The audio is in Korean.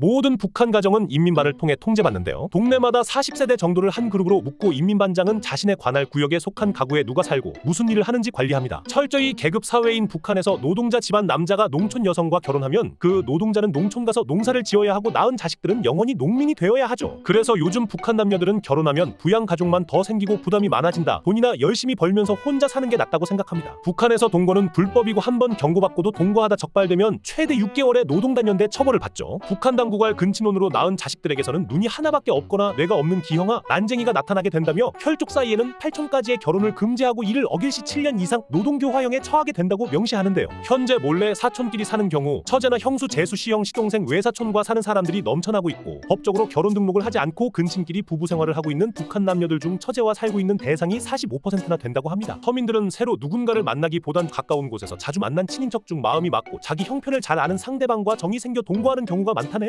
모든 북한 가정은 인민반을 통해 통제받는데요. 동네마다 40세대 정도를 한 그룹으로 묶고 인민반장은 자신의 관할 구역에 속한 가구에 누가 살고 무슨 일을 하는지 관리합니다. 철저히 계급 사회인 북한에서 노동자 집안 남자가 농촌 여성과 결혼하면 그 노동자는 농촌 가서 농사를 지어야 하고 낳은 자식들은 영원히 농민이 되어야 하죠. 그래서 요즘 북한 남녀들은 결혼하면 부양 가족만 더 생기고 부담이 많아진다. 돈이나 열심히 벌면서 혼자 사는 게 낫다고 생각합니다. 북한에서 동거는 불법이고 한 번 경고받고도 동거하다 적발되면 최대 6개월의 노동단련대 처벌을 받죠. 북한 당 국알 근친혼으로 낳은 자식들에게서는 눈이 하나밖에 없거나 뇌가 없는 기형아, 난쟁이가 나타나게 된다며 혈족 사이에는 8촌까지의 결혼을 금지하고 이를 어길 시 7년 이상 노동교화형에 처하게 된다고 명시하는데요. 현재 몰래 사촌끼리 사는 경우 처제나 형수, 제수, 시형, 시동생, 외사촌과 사는 사람들이 넘쳐나고 있고 법적으로 결혼 등록을 하지 않고 근친끼리 부부 생활을 하고 있는 북한 남녀들 중 처제와 살고 있는 대상이 45%나 된다고 합니다. 서민들은 새로 누군가를 만나기보단 가까운 곳에서 자주 만난 친인척 중 마음이 맞고 자기 형편을 잘 아는 상대방과 정이 생겨 동거하는 경우가 많다네요.